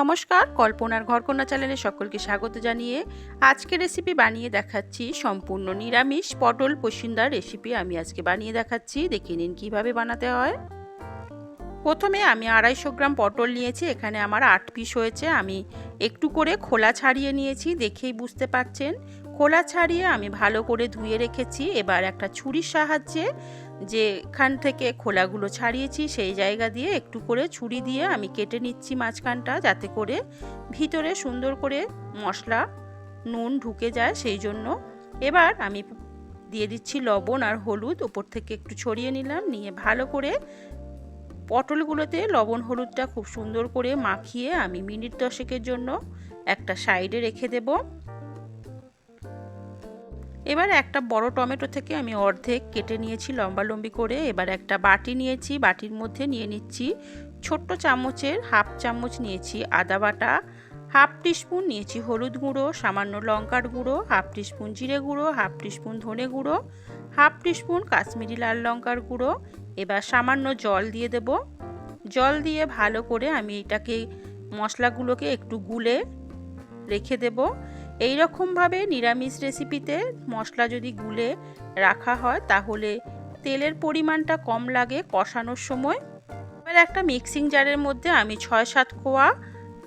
নমস্কার, কল্পনার ঘরকন্যা চ্যানেলে সকলকে স্বাগত জানিয়ে আজকে রেসিপি বানিয়ে দেখাচ্ছি সম্পূর্ণ নিরামিষ পটল পসিন্দার রেসিপি আমি আজকে বানিয়ে দেখাচ্ছি। দেখে নিন কীভাবে বানাতে হয়। প্রথমে আমি আড়াইশো গ্রাম পটল নিয়েছি, এখানে আমার আট পিস হয়েছে। আমি একটু করে খোলা ছাড়িয়ে নিয়েছি, দেখেই বুঝতে পারছেন খোলা ছাড়িয়ে আমি ভালো করে ধুয়ে রেখেছি। এবার একটা ছুরির সাহায্যে যেখান থেকে খোলাগুলো ছাড়িয়েছি, সেই জায়গা দিয়ে একটু করে ছুরি দিয়ে আমি কেটে নিচ্ছি মাঝখানটা যাতে করে ভিতরে সুন্দর করে মশলা, নুন ঢুকে যায় সেই জন্য। এবার আমি দিয়ে দিচ্ছি লবণ আর হলুদ, ওপর থেকে একটু ছড়িয়ে নিলাম, নিয়ে ভালো করে পটলগুলোতে লবণ হলুদটা খুব সুন্দর করে মাখিয়ে আমি মিনিট দশেকের জন্য একটা সাইডে রেখে দেবো। এবার একটা বড় টমেটো থেকে আমি অর্ধেক কেটে নিয়েছি লম্বা লম্বি করে। এবার একটা বাটি নিয়েছি, বাটির মধ্যে নিয়ে নিচ্ছি ছোট্ট চামচের হাফ চামচ নিয়েছি আদা বাটা, হাফ টিস্পুন নিয়েছি হলুদ গুঁড়ো, সামান্য লঙ্কার গুঁড়ো, হাফ টিস্পুন জিরে গুঁড়ো, হাফ টিস্পুন ধনে গুঁড়ো, হাফ টিস্পুন কাশ্মীরি লাল লঙ্কার গুঁড়ো। এবার সামান্য জল দিয়ে দেব। জল দিয়ে ভালো করে আমি এটাকে, মশলাগুলোকে একটু গুলে রেখে দেবো। এই রকমভাবে নিরামিষ রেসিপিতে মশলা যদি গুলে রাখা হয়, তাহলে তেলের পরিমাণটা কম লাগে কষানোর সময়। এবার একটা মিক্সিং জারের মধ্যে আমি ছয় সাত কোয়া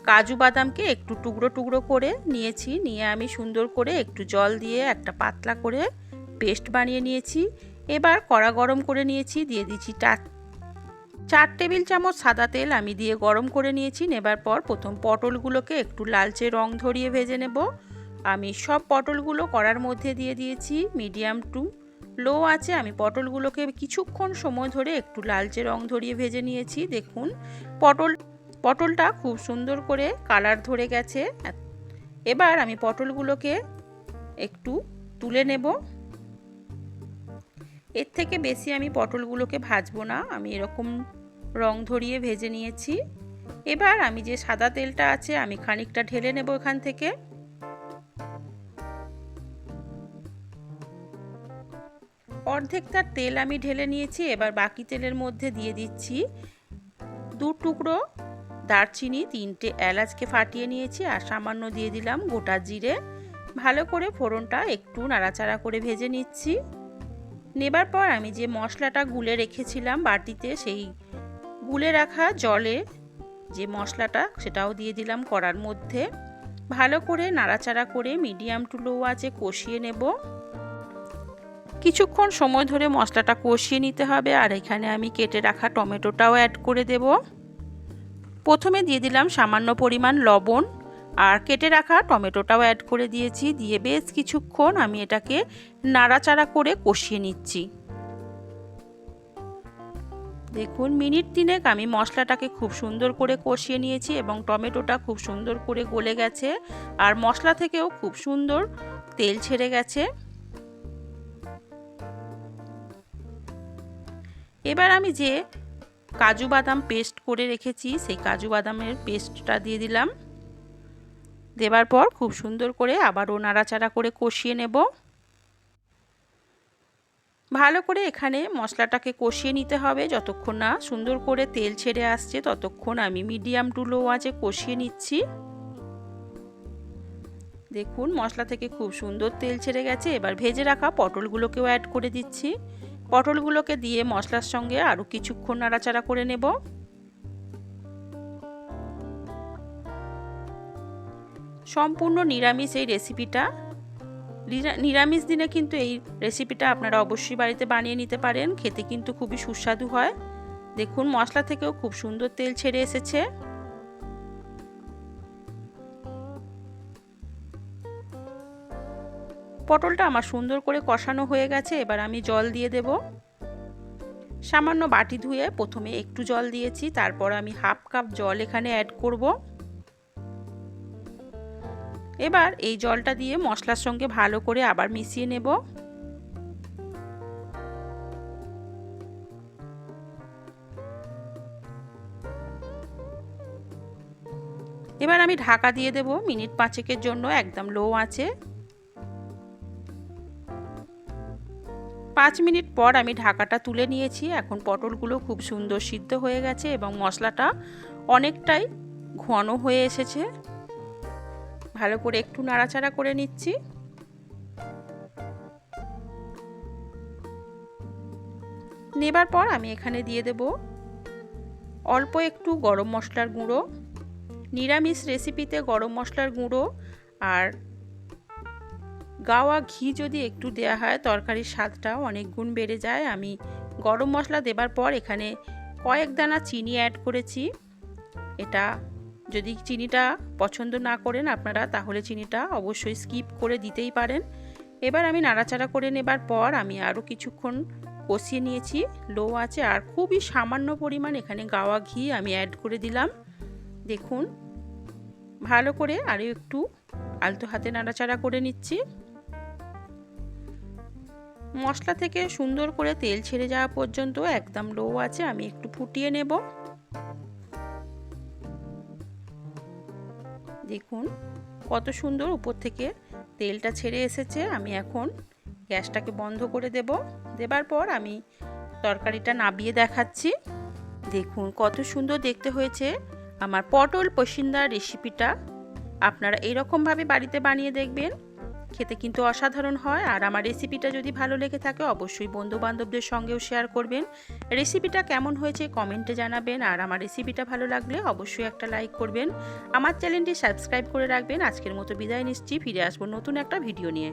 কাজু বাদামকে একটু টুকরো টুকরো করে নিয়েছি। নিয়ে আমি সুন্দর করে একটু জল দিয়ে একটা পাতলা করে পেস্ট বানিয়ে নিয়েছি। এবার কড়া গরম করে নিয়েছি, দিয়ে দিচ্ছি চার টেবিল চামচ সাদা তেল আমি দিয়ে গরম করে নিয়েছি। নেবার পর প্রথম পটলগুলোকে একটু লালচে রং ধরিয়ে ভেজে নেব। আমি সব পটলগুলো কড়ার মধ্যে দিয়ে দিয়েছি মিডিয়াম টু লো আছে। আমি পটলগুলোকে কিছুক্ষণ সময় ধরে একটু লালচে রং ধরিয়ে ভেজে নিয়েছি। দেখুন, পটল, পটলটা খুব সুন্দর করে কালার ধরে গেছে। এবার আমি পটলগুলোকে একটু তুলে নেব। এর থেকে বেশি আমি পটলগুলোকে ভাজবো না। আমি এরকম রং ধরিয়ে ভেজে নিয়েছি। এবার আমি যে সাদা তেলটা আছে, আমি খানিকটা ঢেলে নেব এখান থেকে। অর্ধেক তার তেল আমি ঢেলে নিয়েছি, এবার বাকি তেলের মধ্যে দিয়ে দিচ্ছি দু টুকরো দারচিনি, তিনটে এলাচকে ফাটিয়ে নিয়েছি আর সামান্য দিয়ে দিলাম গোটা জিরে। ভালো করে ফোড়নটা একটু নাড়াচাড়া করে ভেজে নিচ্ছি। নেবার পর আমি যে মশলাটা গুলে রেখেছিলাম বাটিতে, সেই গুলে রাখা জলে যে মশলাটা, সেটাও দিয়ে দিলাম কড়ার মধ্যে। ভালো করে নাড়াচাড়া করে মিডিয়াম টু লো আছে কষিয়ে নেব। কিছুক্ষণ সময় ধরে মশলাটা কষিয়ে নিতে হবে আর এখানে আমি কেটে রাখা টমেটোটাও অ্যাড করে দেব। প্রথমে দিয়ে দিলাম সামান্য পরিমাণ লবণ আর কেটে রাখা টমেটোটাও অ্যাড করে দিয়েছি। দিয়ে বেশ কিছুক্ষণ আমি এটাকে নাড়াচাড়া করে কষিয়ে নিচ্ছি। দেখুন, মিনিট তিনেক আমি মশলাটাকে খুব সুন্দর করে কষিয়ে নিয়েছি এবং টমেটোটা খুব সুন্দর করে গলে গেছে। আর মশলা থেকেও খুব সুন্দর তেল ছেড়ে গেছে। এবার আমি যে কাজু বাদাম পেস্ট করে রেখেছি, সেই কাজু বাদামের পেস্টটা দিয়ে দিলাম। দেবার পর খুব সুন্দর করে আবারও নাড়াচাড়া করে কষিয়ে নেব। ভালো করে এখানে মশলাটাকে কষিয়ে নিতে হবে যতক্ষণ না সুন্দর করে তেল ছেড়ে আসছে, ততক্ষণ আমি মিডিয়াম টু লো আঁচে কষিয়ে নিচ্ছি। দেখুন মশলা থেকে খুব সুন্দর তেল ছেড়ে গেছে, এবার ভেজে রাখা পটলগুলোকেও অ্যাড করে দিচ্ছি। পটলগুলোকে দিয়ে মশলার সঙ্গে আরও কিছুক্ষণ নাড়াচাড়া করে নেব। সম্পূর্ণ নিরামিষ এই রেসিপিটা। নিরামিষ দিনে কিন্তু এই রেসিপিটা আপনারা অবশ্যই বাড়িতে বানিয়ে নিতে পারেন, খেতে কিন্তু খুবই সুস্বাদু হয়। দেখুন, মশলা থেকেও খুব সুন্দর তেল ছেড়ে এসেছে। পটলটা আমার সুন্দর করে কষানো হয়ে গেছে, এবার আমি জল দিয়ে দেব। সামান্য বাটি ধুয়ে প্রথমে একটু জল দিয়েছি, তারপর আমি হাফ কাপ জল এখানে অ্যাড করব। এবার এই জলটা দিয়ে মশলার সঙ্গে ভালো করে আবার মিশিয়ে নেব। এবার আমি ঢাকা দিয়ে দেব, মিনিট পাঁচেকের জন্য একদম লো আছে পাঁচ মিনিট পর আমি ঢাকাটা তুলে নিয়েছি। এখন পটলগুলো খুব সুন্দর সিদ্ধ হয়ে গেছে এবং মশলাটা অনেকটাই ঘন হয়ে এসেছে। ভালো করে একটু নাড়াচাড়া করে নিচ্ছি। নেবার পর আমি এখানে দিয়ে দেব অল্প একটু গরম মশলার গুঁড়ো। নিরামিষ রেসিপিতে গরম মশলার গুঁড়ো আর গাওয়া ঘি যদি একটু দেয়া হয়, তরকারির স্বাদটা অনেক গুণ বেড়ে যায়। আমি গরম মশলা দেবার পর এখানে কয়েক দানা চিনি অ্যাড করেছি। এটা যদি চিনিটা পছন্দ না করেন আপনারা, তাহলে চিনিটা অবশ্যই স্কিপ করে দিতেই পারেন। এবার আমি নাড়াচাড়া করে নেবার পর আমি আরও কিছুক্ষণ কষিয়ে নিয়েছি। লো আছে আর খুবই সামান্য পরিমাণ এখানে গাওয়া ঘি আমি অ্যাড করে দিলাম। দেখুন, ভালো করে আরও একটু আলতো হাতে নাড়াচাড়া করে নিচ্ছি। মশলা থেকে সুন্দর করে তেল ছেড়ে যাওয়া পর্যন্ত একদম লো আছে, আমি একটু ফুটিয়ে নেব। দেখুন কত সুন্দর উপর থেকে তেলটা ছেড়ে এসেছে, আমি এখন গ্যাসটাকে বন্ধ করে দেব। দেবার পর আমি তরকারিটা নাবিয়ে দেখাচ্ছি। দেখুন কত সুন্দর দেখতে হয়েছে আমার পটল পসিন্দার রেসিপিটা আপনারা এরকমভাবে বাড়িতে বানিয়ে দেখবেন। খেতে কিন্তু অসাধারণ হয়। আর আমার রেসিপিটা যদি ভালো লেগে থাকে, অবশ্যই বন্ধুবান্ধবদের সঙ্গেও শেয়ার করবেন। রেসিপিটা কেমন হয়েছে কমেন্টে জানাবেন। আর আমার রেসিপিটা ভালো লাগলে অবশ্যই একটা লাইক করবেন। আমার চ্যানেলটি সাবস্ক্রাইব করে রাখবেন। আজকের মতো বিদায় নিচ্ছি। ফিরে আসব নতুন একটা ভিডিও নিয়ে।